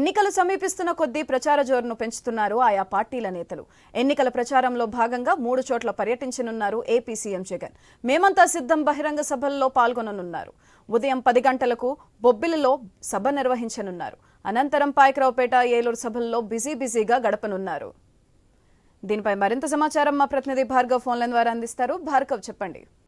ఎన్నికలు సమీపిస్తున్న కొద్దీ ప్రచార జోరును పెంచుతున్నారు ఆయా పార్టీల నేతలు. ఎన్నికల ప్రచారంలో భాగంగా మూడు చోట్ల పర్యటించనున్నారు ఏపీ సీఎం జగన్. మేమంతా సిద్ధం బహిరంగ సభల్లో పాల్గొననున్నారు. ఉదయం పది గంటలకు బొబ్బిలిలో సభ నిర్వహించనున్నారు. అనంతరం పాయకరావుపేట ఏలూరు సభల్లో బిజీ బిజీగా గడపనున్నారు. దీనిపై మరింత సమాచారం మా ప్రతినిధి భార్గవ్ ఫోన్లైన్ ద్వారా అందిస్తారు. భార్గవ్ చెప్పండి.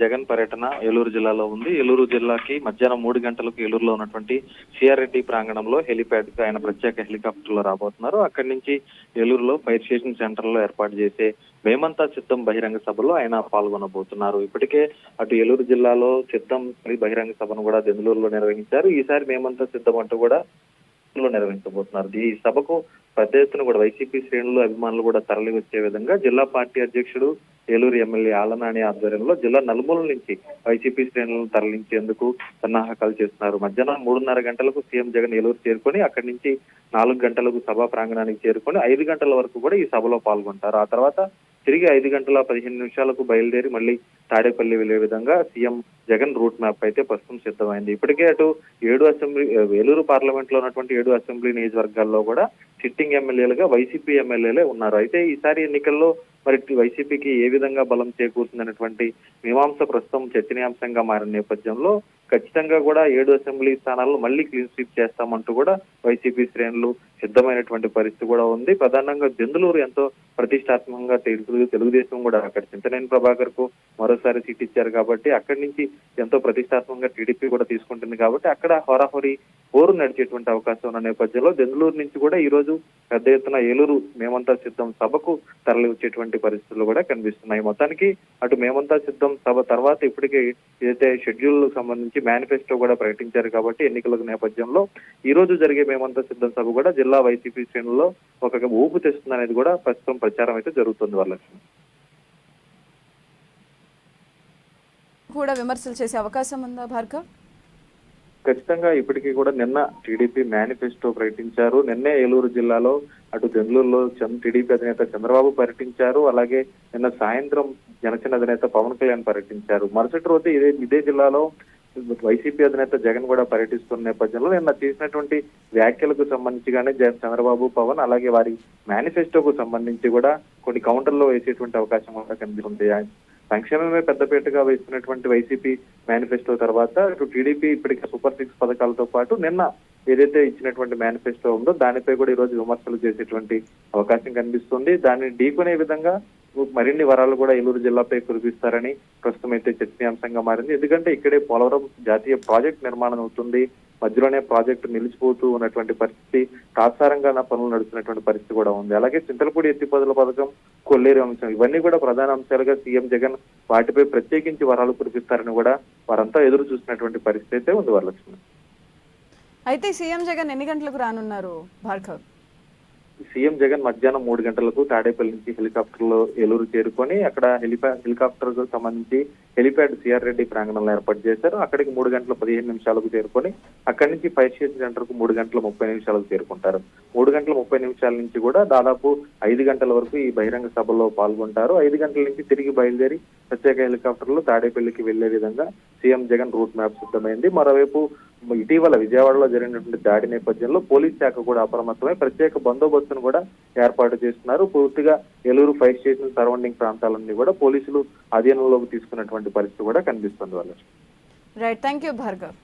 జగన్ పర్యటన ఏలూరు జిల్లాలో ఉంది. ఏలూరు జిల్లాకి మధ్యాహ్నం మూడు గంటలకు ఏలూరులో ఉన్నటువంటి సిఆర్రెడ్డి ప్రాంగణంలో హెలిప్యాడ్ ఆయన ప్రత్యేక హెలికాప్టర్లో రాబోతున్నారు. అక్కడి నుంచి ఏలూరులో ఫైర్ స్టేషన్ సెంటర్లో ఏర్పాటు చేసే వేమంతా చిత్తం బహిరంగ సభలో ఆయన పాల్గొనబోతున్నారు. ఇప్పటికే అటు ఏలూరు జిల్లాలో చిత్తం బహిరంగ సభను కూడా దెందులూరులో నిర్వహించారు. ఈసారి మేమంతా సిద్ధం అంటూ కూడా లో నిర్వహించబోతున్నారు. ఈ సభకు పెద్ద ఎత్తున కూడా వైసీపీ శ్రేణులు అభిమానులు కూడా తరలి వచ్చే విధంగా జిల్లా పార్టీ అధ్యక్షుడు ఏలూరు ఎమ్మెల్యే ఆలనాని ఆధ్వర్యంలో జిల్లా నలుమూల నుంచి వైసీపీ శ్రేణులను తరలించేందుకు సన్నాహకాలు చేస్తున్నారు. మధ్యాహ్నం మూడున్నర గంటలకు సీఎం జగన్ ఏలూరు చేరుకొని అక్కడి నుంచి నాలుగు గంటలకు సభా ప్రాంగణానికి చేరుకొని ఐదు గంటల వరకు కూడా ఈ సభలో పాల్గొంటారు. ఆ తర్వాత తిరిగి ఐదు గంటల పదిహేను నిమిషాలకు బయలుదేరి మళ్ళీ తాడేపల్లి వెళ్ళే విధంగా సీఎం జగన్ రూట్ మ్యాప్ అయితే ప్రస్తుతం సిద్ధమైంది. ఇప్పటికే అటు ఏడు అసెంబ్లీ వేలూరు పార్లమెంట్లో ఉన్నటువంటి ఏడు అసెంబ్లీ నియోజకవర్గాల్లో కూడా సిట్టింగ్ ఎమ్మెల్యేలుగా వైసీపీ ఎమ్మెల్యేలే ఉన్నారు. అయితే ఈసారి ఎన్నికల్లో మరి వైసీపీకి ఏ విధంగా బలం చేకూరుతుందనేటువంటి మీమాంస ప్రస్తుతం చర్చనీయాంశంగా మారిన నేపథ్యంలో ఖచ్చితంగా కూడా ఏడు అసెంబ్లీ స్థానాల్లో మళ్ళీ క్లీన్ స్వీప్ చేస్తామంటూ కూడా వైసీపీ శ్రేణులు సిద్ధమైనటువంటి పరిస్థితి కూడా ఉంది. ప్రధానంగా జందులూరు ఎంతో ప్రతిష్టాత్మకంగా తెలుగు తెలుగుదేశం కూడా అక్కడ చింతనేని ప్రభాకర్కు మరోసారి సీట్ ఇచ్చారు కాబట్టి అక్కడి నుంచి ఎంతో ప్రతిష్టాత్మకంగా టీడీపీ కూడా తీసుకుంటుంది కాబట్టి అక్కడ హోరాహోరీ పోరు నడిచేటువంటి అవకాశం ఉన్న నేపథ్యంలో జందులూరు నుంచి కూడా ఈ రోజు పెద్ద ఎత్తున ఏలూరు మేమంతా సిద్ధం సభకు తరలి వచ్చేటువంటి పరిస్థితులు కూడా కనిపిస్తున్నాయి. మొత్తానికి అటు మేమంతా సిద్ధం సభ తర్వాత ఇప్పటికే ఏదైతే షెడ్యూల్ సంబంధించి మేనిఫెస్టో కూడా ప్రకటించారు కాబట్టి ఎన్నికల నేపథ్యంలో ఈ రోజు జరిగే మేమంతా సిద్ధం సభ కూడా జిల్లా వైసీపీ శ్రేణుల్లో ఒక ఊపు తెస్తుంది అనేది కూడా ప్రస్తుతం ప్రచారం అయితే జరుగుతుంది వాళ్ళకి కూడా విమర్శలు చేసే అవకాశం ఉందా భార్గవ్? ఖచ్చితంగా ఇప్పటికీ కూడా నిన్న టీడీపీ మేనిఫెస్టో ప్రకటించారు. నిన్నే ఏలూరు జిల్లాలో అటు బెంగళూరులో టీడీపీ అధినేత చంద్రబాబు పర్యటించారు అలాగే నిన్న సాయంత్రం జనసేన అధినేత పవన్ కళ్యాణ్ పర్యటించారు మరుసటి రోజు ఇదే ఇదే జిల్లాలో వైసీపీ అధినేత జగన్ కూడా పర్యటిస్తున్న నేపథ్యంలో నిన్న చేసినటువంటి వ్యాఖ్యలకు సంబంధించి గానే చంద్రబాబు పవన్ అలాగే వారి మేనిఫెస్టోకు సంబంధించి కూడా కొన్ని కౌంటర్లో వేసేటువంటి అవకాశం కూడా కనిపిస్తుంది. సంక్షేమమే పెద్దపీటగా వేస్తున్నటువంటి వైసీపీ మేనిఫెస్టో తర్వాత ఇటు టీడీపీ ఇప్పటికే సూపర్ సిక్స్ పథకాలతో పాటు నిన్న ఏదైతే ఇచ్చినటువంటి మేనిఫెస్టో ఉందో దానిపై కూడా ఈ రోజు విమర్శలు చేసేటువంటి అవకాశం కనిపిస్తుంది. దాన్ని ఢీకొనే విధంగా మరిన్ని వరాలు కూడా ఏలూరు జిల్లాపై కురిపిస్తారని ప్రస్తుతం అయితే చర్చనీయాంశంగా మారింది. ఎందుకంటే ఇక్కడే పోలవరం జాతీయ ప్రాజెక్ట్ నిర్మాణం అవుతుంది. మధ్యలోనే ప్రాజెక్టు నిలిచిపోతూ ఉన్నటువంటి పరిస్థితి తాత్సారంగా నా పనులు నడుస్తున్నటువంటి పరిస్థితి కూడా ఉంది. అలాగే చింతలపూడి ఎత్తిపోతల పథకం కొల్లేరు అంశం ఇవన్నీ కూడా ప్రధాన అంశాలుగా సీఎం జగన్ వాటిపై ప్రత్యేకించి వరాలు కురిపిస్తారని కూడా వారంతా ఎదురు చూసినటువంటి పరిస్థితి అయితే ఉంది వరలక్ష్మి. అయితే సీఎం జగన్ ఎన్ని గంటలకు రానున్నారు భార్గవ్? సీఎం జగన్ మధ్యాహ్నం మూడు గంటలకు తాడేపల్లి నుంచి హెలికాప్టర్లో ఏలూరు చేరుకొని అక్కడ హెలిపా హెలికాప్టర్కు సంబంధించి హెలిప్యాడ్ సిఆర్ రెడ్డి ప్రాంగణంలో ఏర్పాటు చేశారు. అక్కడికి మూడు గంటల పదిహేను నిమిషాలకు చేరుకొని అక్కడి నుంచి ఫైర్ స్టేషన్ సెంటర్కు మూడు గంటల ముప్పై నిమిషాలకు చేరుకుంటారు. మూడు గంటల ముప్పై నిమిషాల నుంచి కూడా దాదాపు ఐదు గంటల వరకు ఈ బహిరంగ సభలో పాల్గొంటారు. ఐదు గంటల నుంచి తిరిగి బయలుదేరి ప్రత్యేక హెలికాప్టర్లు తాడేపల్లికి వెళ్ళే విధంగా సీఎం జగన్ రూట్ మ్యాప్ సిద్ధమైంది. మరోవైపు ఇటీవల విజయవాడలో జరిగినటువంటి దాడి నేపథ్యంలో పోలీస్ శాఖ కూడా అప్రమత్తమై ప్రత్యేక బందోబస్తును కూడా ఏర్పాటు చేస్తున్నారు. పూర్తిగా ఏలూరు ఫైర్ స్టేషన్ సరౌండింగ్ ప్రాంతాలన్నీ కూడా పోలీసులు అధీనంలోకి తీసుకున్నటువంటి పరిస్థితి కూడా కనిపిస్తుంది వాళ్ళు రైట్ థ్యాంక్ యూ భార్గవ్